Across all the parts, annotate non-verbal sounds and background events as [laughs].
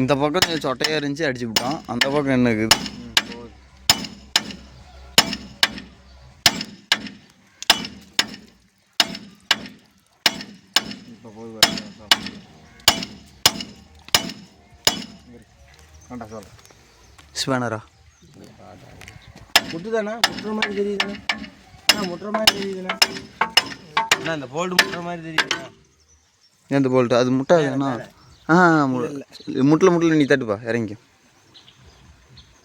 இந்த பக்கம் கொஞ்சம் சொட்டையாக இருந்துச்சு அடிச்சு விட்டோம். அந்த பக்கம் என்ன இருக்குது? ஸ்பேனரா முட்டுதாண்ணா முட்டுற மாதிரி தெரியுதுண்ணா. முட்டுற மாதிரி தெரியுதுண்ணா? அண்ணா இந்த போல்டு முட்டுற மாதிரி தெரியுதுண்ணா? எந்த போல்ட்டு அது முட்டாதுண்ணா ஆ முட்டில் முட்டில் நீ தட்டுப்பா இறங்கி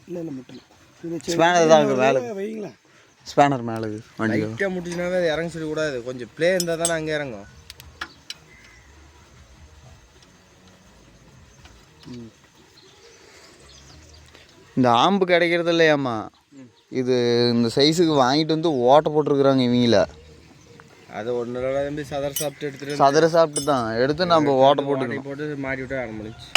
இல்லை இல்லை முட்டல. இது ஸ்பேனர் தான் மேலே வைங்களேன் ஸ்பேனர் மேலே இருக்குது வண்டிக்கு லைட்டாக முட்டுச்சுனாவே அது இறங்க சொல்லக்கூடாது. கொஞ்சம் ப்ளே இருந்தால் தானே அங்கே இறங்கும். இந்த ஆம்பு கிடைக்கிறது இல்லையாம்மா? இது இந்த சைஸுக்கு வாங்கிட்டு வந்து ஓட்டை போட்டிருக்குறாங்க இவங்கள. அது ஒன்று தம்பி சதர் சாப்பிட்டு எடுத்துட்டு சதுர சாப்பிட்டு தான் எடுத்து நம்ம ஓட்டை போட்டு போட்டு மாட்டி விட்டு ஆரம்பிச்சு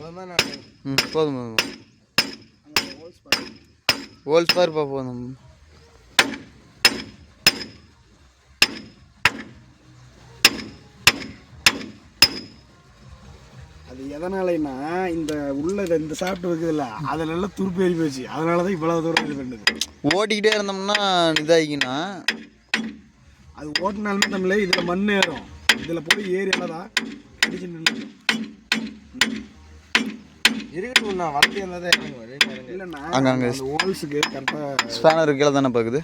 ம் போதும் போதும் ஹோல்ஸ் பாருப்பா போதும். அது எதனாலன்னா இந்த உள்ள இந்த- சாப்பிட்டு இருக்குதுல்ல அதுல எல்லாம் துருப்பு ஏறி போச்சு. அதனால தான் இவ்வளவு தூரம் இது பண்ணுது. ஓட்டிக்கிட்டே இருந்தோம்னா இதாகிக்கினா அது ஓட்டினாலுமே நம்மளே இதுல மண் ஏறும் இதுல போய் ஏறி தான் அடிச்சு நின்று இருக்கட்டும் நான் இல்லைண்ணா அங்க, அங்க. ஹோல்ஸுக்கு கரெக்டாக ஸ்பேனர் கீழே தானே பார்க்குது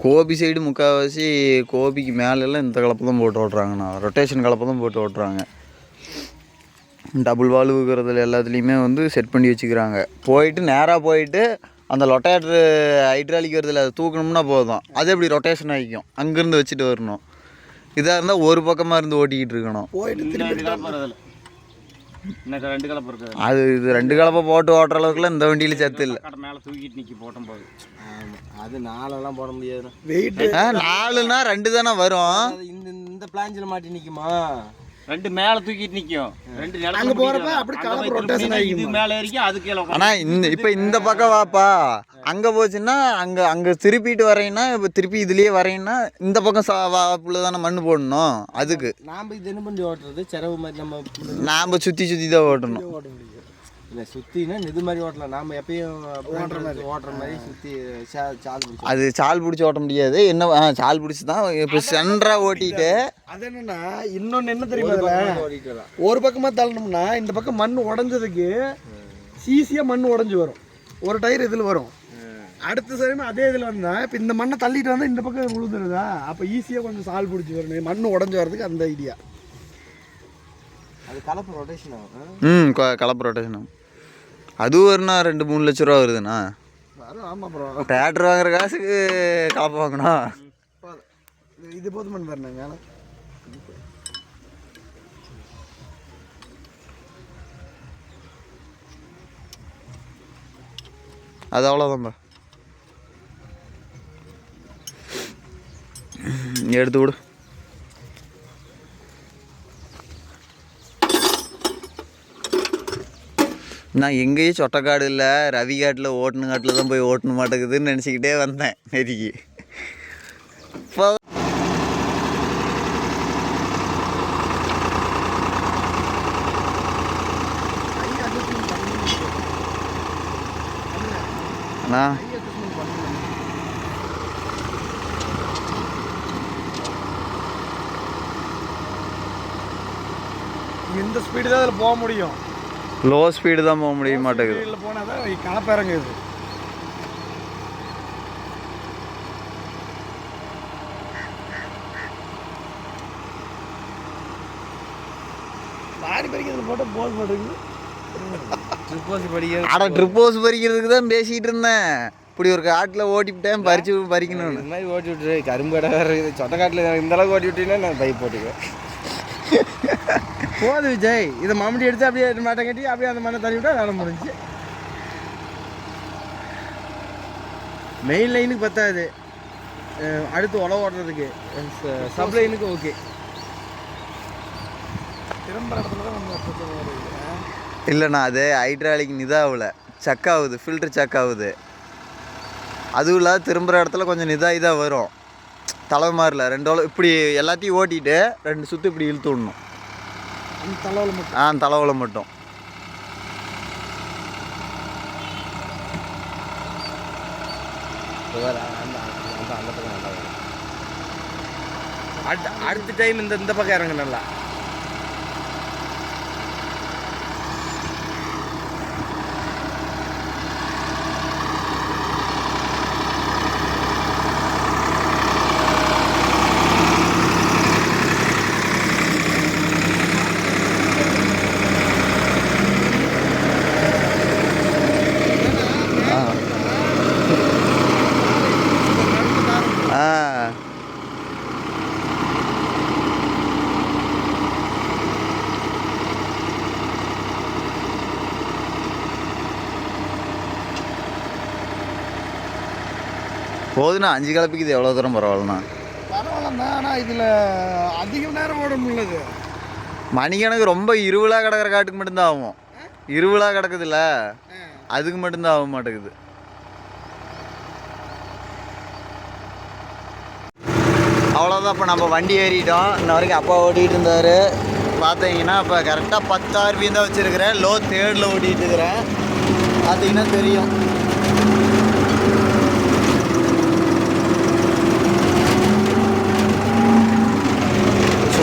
கோபி சைடு முக்கால்வாசி கோபிக்கு மேலெல்லாம் இந்த கலப்பு தான் போட்டு ஓட்டுறாங்கண்ணா. ரொட்டேஷன் கலப்பு தான் போட்டு ஓட்டுறாங்க. டபுள் வால்வுங்கிறதுல எல்லாத்துலேயுமே வந்து செட் பண்ணி வச்சுக்கிறாங்க. போயிட்டு நேராக போயிட்டு அந்த லொட்டேட்ரு ஹைட்ராலிக் வருதுல அதை தூக்கணும்னா போதும். அது எப்படி ரொட்டேஷன் ஆகிக்கும்? அங்கேருந்து வச்சுட்டு வரணும். இதாக இருந்தால் ஒரு பக்கமாக இருந்து ஓட்டிக்கிட்டு இருக்கணும். அது இது ரெண்டு கலப்பை போட்டு ஓட்டுற அளவுக்குலாம் இந்த வண்டியில் சத்து இல்லை. மேலே தூக்கிட்டு நிற்கி போட்டும் போது. ஆமாம் அது நாலெல்லாம் போட முடியாதுண்ணா வெயிட் ஆ நாலுனா ரெண்டு தானே வரும். இந்த இந்த பிளாஞ்சில் மாட்டி நிற்குமா ரெண்டு மேலே தூக்கிட்டு நிற்கும் ரெண்டு அங்க போறப்ப. அப்படி திரும்பினா இது ஆகிக்குமா? மேலே வரைக்கும் அது கீழே. ஆனால் இந்த இப்போ இந்த பக்கம் வாப்பா. அங்கே போச்சுன்னா அங்கே அங்கே திருப்பிட்டு வரையினா இப்போ திருப்பி இதுலேயே வரையினா இந்த பக்கம் சா வாப்புல தானே மண் போடணும். அதுக்கு. நாம் இது என்ன பண்ணி ஓட்டுறது? செலவு மாதிரி நம்ம நாம் சுற்றி சுற்றி தான் ஓட்டணும். இல்லை சுற்றினா இது மாதிரி ஓட்டலாம். நாம் எப்பயும் ஓட்டுற மாதிரி. ஓட்டுற மாதிரி சுற்றி சால் பிடிச்சி அது சால் பிடிச்சி ஓட்ட முடியாது. என்ன ஆ, சால் பிடிச்சி தான் இப்போ சென்டராக ஓட்டிட்டு அது என்னன்னா இன்னொன்னு என்ன தெரியுமா ஒரு பக்கமா தள்ளணும்னா இந்த பக்கம் மண் உடஞ்சதுக்கு ஈஸியா மண் உடஞ்சு வரும். ஒரு டயர் இதுல வரும். அடுத்த சைடு அதே இதில் வந்தா இப்போ இந்த மண்ணை தள்ளிட்டு வந்தா இந்த பக்கம் விழுந்துருதா அப்போ ஈஸியாக கொஞ்சம் சால் பிடிச்சி வரணும். மண் உடஞ்சு வர்றதுக்கு அந்த ஐடியா அது கலப்பு ரொட்டேஷன் ஆகும். ம் கலப்பு ரொட்டேஷன் அதுவும் வருண்ணா ரெண்டு மூணு லட்ச ரூபா வருதுண்ணா. வரும் ஆமாம் ப்ரோ டிராக்டர் வாங்குற காசுக்கு கலப்பு வாங்கணும். இது போதுமான மேலே. அது அவ்வளோதான்பா எடுத்து விடு. நான் எங்கேயும் சொட்டைக்காடு இல்லை ரவி காட்டில் ஓட்டுன காட்டில் தான் போய் ஓட்டணும் மாட்டேங்குதுன்னு நினச்சிக்கிட்டே வந்தேன் நெருக்கி. இப்போ அண்ணா. இந்த ஸ்பீடு தான் அதில் போக முடியும்? லோ ஸ்பீடு தான் போக முடிய மாட்டேங்குது. போனால் தான் கலப்பிறங்குது லாரி பறிக்கிறதுல போட்டால் போக மாட்டேங்குது. அட ட்ரிப் ஹவுஸ் பறிக்கிறதுக்கு தான் பேசிகிட்டு இருந்தேன். இப்படி ஒரு காட்டில் ஓட்டிவிட்டேன் பறிச்சு பறிக்கணும்னு. இது மாதிரி ஓட்டி விட்டுரு கரும்பு கடை இருக்குது சொட்ட காட்டில் இந்த அளவுக்கு ஓட்டி விட்டீங்கன்னா நான் பைப் போட்டுக்குவேன். [laughs] போது விஜய். இதை மம்முடி எடுத்து அப்படியே மாட்டம் கட்டி அப்படியே அந்த மண்ணை தள்ளி விட்டா வேலை முடிஞ்சு. மெயின் லைனுக்கு பத்தாது. அடுத்து உழவு ஓட்டுறதுக்கு சப் லைனுக்கு ஓகே திரும்புற இடத்துல தான் இல்லைண்ணா அது ஹைட்ராலிக் இதாகல சக் ஆகுது ஃபில்ட்ரு சக் ஆகுது. அதுவும் இல்லாத திரும்புகிற இடத்துல கொஞ்சம் நிதா இதாக வரும். தலை மாதிரில ரெண்டு அளவு இப்படி எல்லாத்தையும் ஓட்டிட்டு ரெண்டு சுற்று இப்படி இழுத்து விடணும். அந்த தலைவில் மட்டும். ஆ தலைவலை மட்டும். அடுத்த அடுத்த டைம் இந்த இந்த பக்கம் இறங்கு நல்லா ஆ போதுண்ணா அஞ்சு கிளப்பிக்கு இது எவ்வளோ தூரம் பரவாயில்லண்ணா. பரவாயில்லண்ணா ஆனால் இதில் அதிக நேரம் ஓட முடியலது. மணிக்கணக்கு ரொம்ப இருவிழா கிடக்கிற காட்டுக்கு மட்டும்தான் ஆகும். இருவிழா கிடக்குதுல்ல அதுக்கு மட்டும்தான் ஆக மாட்டேங்குது. அவ்வளோதான் இப்போ நம்ம வண்டி ஏறிட்டோம். இன்ன வரைக்கும் அப்பா ஓட்டிகிட்டு இருந்தார். பார்த்தீங்கன்னா இப்போ கரெக்டாக பத்து ஆர்பியும் தான் வச்சுருக்கிறேன். லோ தேர்டில் ஓட்டிகிட்டு இருக்கிறேன் பார்த்தீங்கன்னா தெரியும்.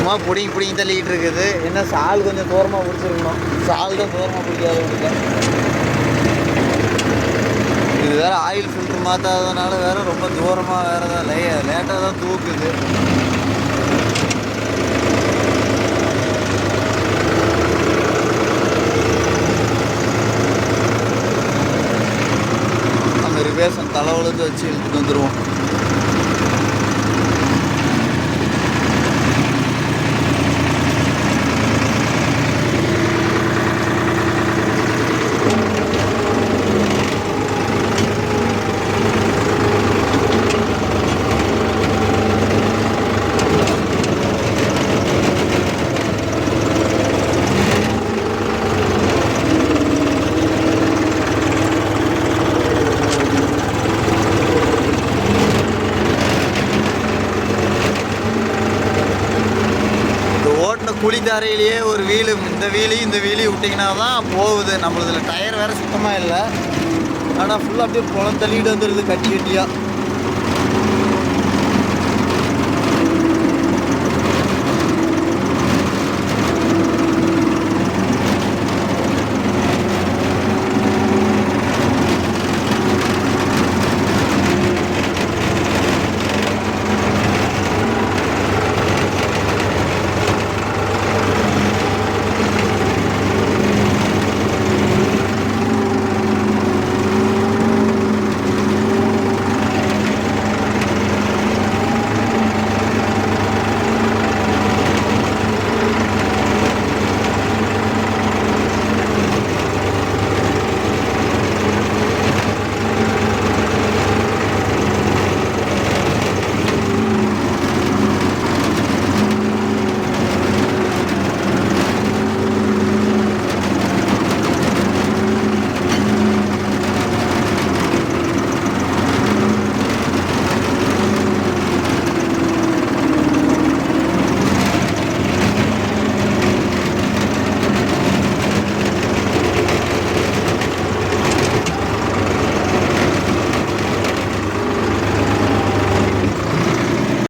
சும்மா பிடிங்கி பிடிங்கி தள்ளிக்கிட்டு இருக்குது. என்ன சால் கொஞ்சம் தூரமாக பிடிச்சிருக்கணும். சால் தான் தூரமாக பிடிக்காது இது வேறு ஆயில் ஃபில்ட்ரு மாற்றாததுனால வேறு ரொம்ப தூரமாக வேறு தான் லே லேட்டாக தான் தூக்குது. நம்ம ரிவேஷன் தலைவலந்து வச்சு இழுத்துட்டு வந்துடுவோம் இந்த ஓட்டின குழித்தாரையிலேயே ஒரு வீலு இந்த வீலையும் இந்த வீலையும் விட்டிங்கன்னா தான் போகுது. நம்மளதில் டயர் வேறு சுத்தமாக இல்லை. ஆனால் ஃபுல்லாக அப்படியே குளம் தள்ளிட்டு வந்துடுது கட்டி கட்டியாக